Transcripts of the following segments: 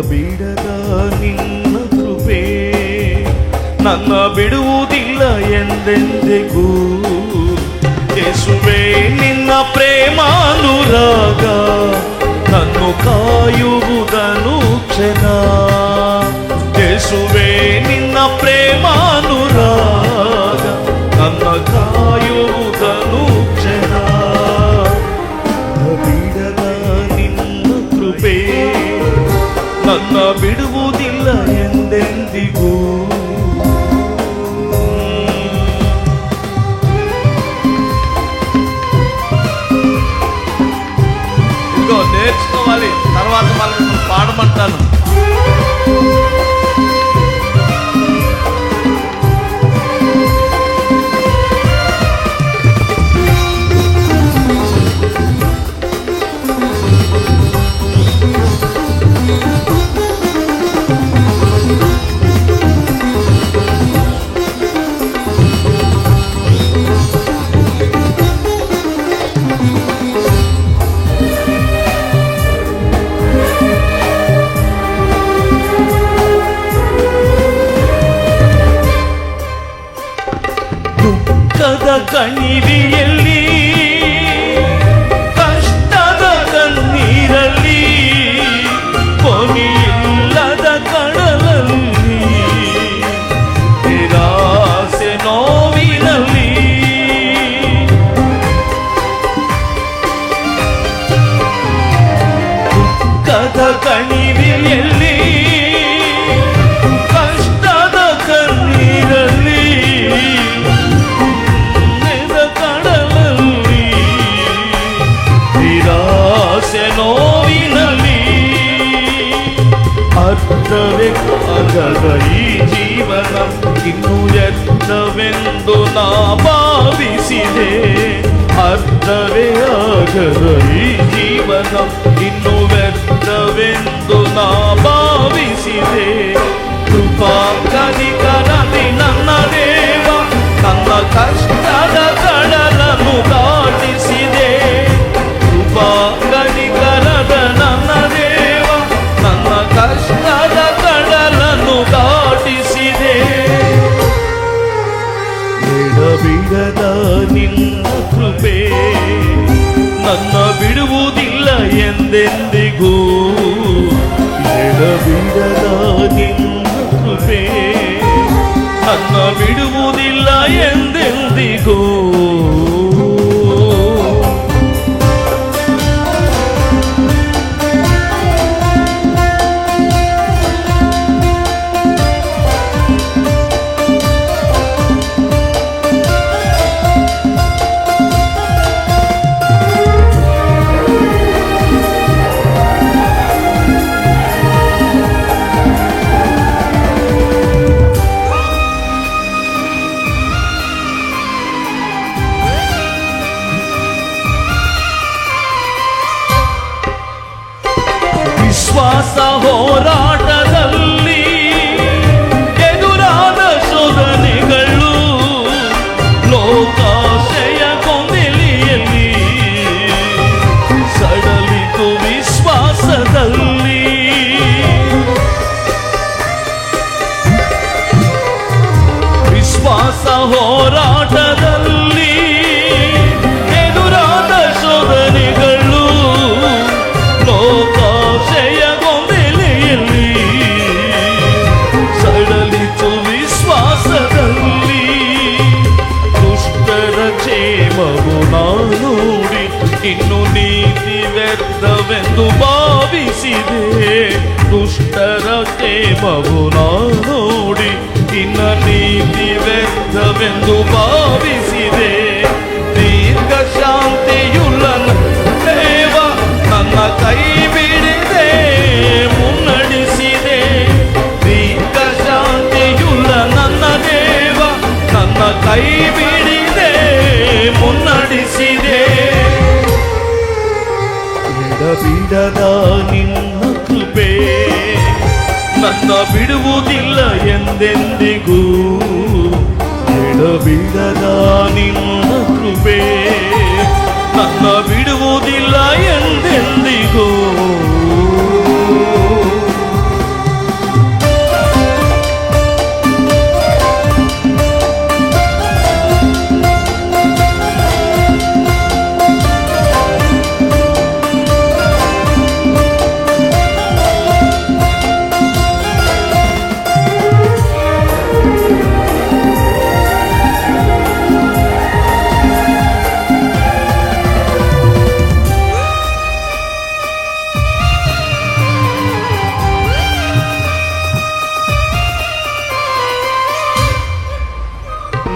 ಬಿಡದ ನಿನ್ನ ಕೃಪೆ ನನ್ನ ಬಿಡುವುದಿಲ್ಲ ಎಂದೆಂದಿಗೂ ಯೇಸುವೆ ನಿನ್ನ ಪ್ರೇಮಾನುರಾಗ ನನ್ನು ಕಾಯುವುದನು ಕ್ಷಣ ಯೇಸುವೆ ನಿನ್ನ ಪ್ರೇಮಾನುರಾಗ ನನ್ನ ಕಾಯುವುದನು ಕ್ಷಣ ಬಿಡದ ನಿನ್ನ ಕೃಪೆ ನನ್ನ ಬಿಡುವುದಿಲ್ಲ ಎಂದೆಂದಿಗೂ ఇదిగో నేర్చుకోవాలి తర్వాత మళ్ళీ పాడమంటాను ಕಣಿವಿಯಲ್ಲಿ ಕಷ್ಟದ ಕಣ್ಣೀರಲ್ಲಿ ಕೊನೆಯಿಲ್ಲದ ಕಡಲಲ್ಲಿ ನಿರಾಸೆ ನೋವಿನಲ್ಲಿ. ದುಃಖದ ಕಣಿವಿಯಲ್ಲಿ ಅರ್ಥವೇ ಆಗದ ಈ ಜೀವನ ಇನ್ನು ಎತ್ತವೆಂದು ನಾ ಭಾವಿಸಿದೆ ಅರ್ಥವೇ ಆಗದ ಈ ಜೀವನ ಇನ್ನು ವ್ಯರ್ಥವೆಂದು ನಾ ಭಾವಿಸಿದೆ ಕೃಪಾ ಕನಿಕರದಿ ನಿನ್ನ ಕೃಪೆ. ನನ್ನ ಬಿಡುವುದಿಲ್ಲ ಎಂದೆಂದಿಗೂ. ಬಿಡದ ನಿನ್ನ ಕೃಪೆ. ನನ್ನ ಬಿಡುವುದಿಲ್ಲ ಎಂದೆಂದಿಗೂ. ವಿಶ್ವಾಸ ಹೋರಾಟದಲ್ಲಿ ಎದುರಾದ ಶೋಧನೆಗಳು ಲೋಕಾಶಯ ಕೊಂದೆಲಿಯಲ್ಲಿ ಸಡಲಿತು ವಿಶ್ವಾಸದಲ್ಲಿ. ವಿಶ್ವಾಸ ಹೋರಾಟದಲ್ಲಿ ಇನ್ನು ನೀತಿ ವ್ಯರ್ಥವೆಂದು ಭಾವಿಸಿದೆ. ದುಷ್ಟರ ಕ್ಷೇಮವು ನೋಡಿ, ಇನ್ನ ನೀತಿ ವ್ಯರ್ಥವೆಂದು ಭಾವಿಸಿದೆ. ದೀರ್ಘ ಶಾಂತಿಯುಳ್ಳ ದೇವ ನನ್ನ ಕೈ ಬಿಡಿದೆ, ಮುನ್ನಡೆಸಿದೆ. ದೀರ್ಘ ಶಾಂತಿಯುಳ್ಳ ನನ್ನ ದೇವ ನನ್ನ ಕೈ ಬಿಡಿದೆ. ಬಿಡದ ನಿನ್ನ ಕೃಪೆ. ನನ್ನ ಬಿಡುವುದಿಲ್ಲ ಎಂದೆಂದಿಗೂ. ಬಿಡದ ನಿನ್ನ ಕೃಪೆ. ನನ್ನ ಬಿಡುವುದಿಲ್ಲ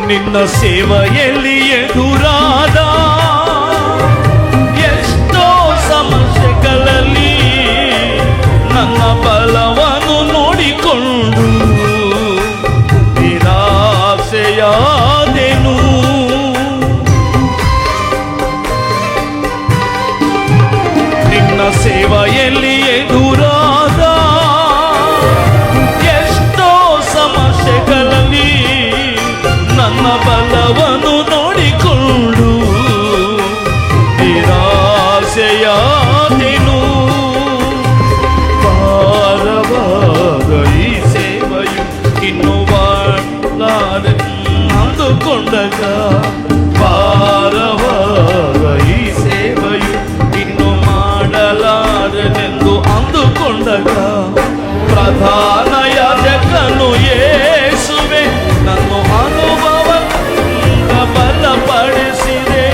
ನಿನ್ನ ಸೇವೆಯಲ್ಲಿ ಎದುರಾದ ಎಷ್ಟೋ ಸಮಸ್ಯೆಗಳಲ್ಲಿ ನನ್ನ ಬಲವನ್ನು ನೋಡಿಕೊಂಡು ಅಂದುಕೊಂಡಗ ಪ್ರಧಾನ ಯಾಜಕನು ಯೇಸುವೆ ನನ್ನ ಅನುಭವದಿಂದ ಬಲಪಡಿಸಿದೆ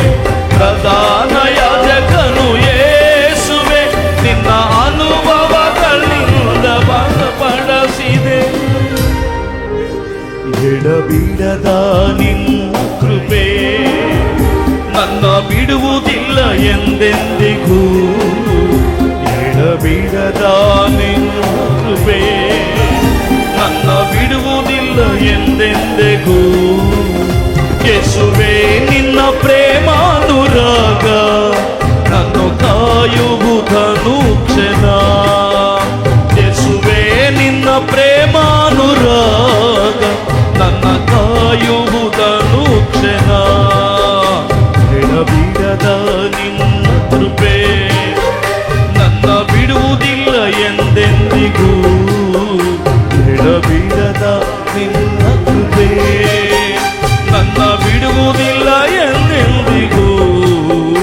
ಪ್ರಧಾನ ಯಾಜಕನು ಯೇಸುವೆ ನಿನ್ನ ಅನುಭವಗಳಿಂದ ಬಲಪಡಿಸಿದೆ ಎಡಬಿಡದ ನಿನ್ನ ಕೃಪೆ ನನ್ನ ಬಿಡುವುದಿಲ್ಲ ಎಂದೆಂದಿಗೂ and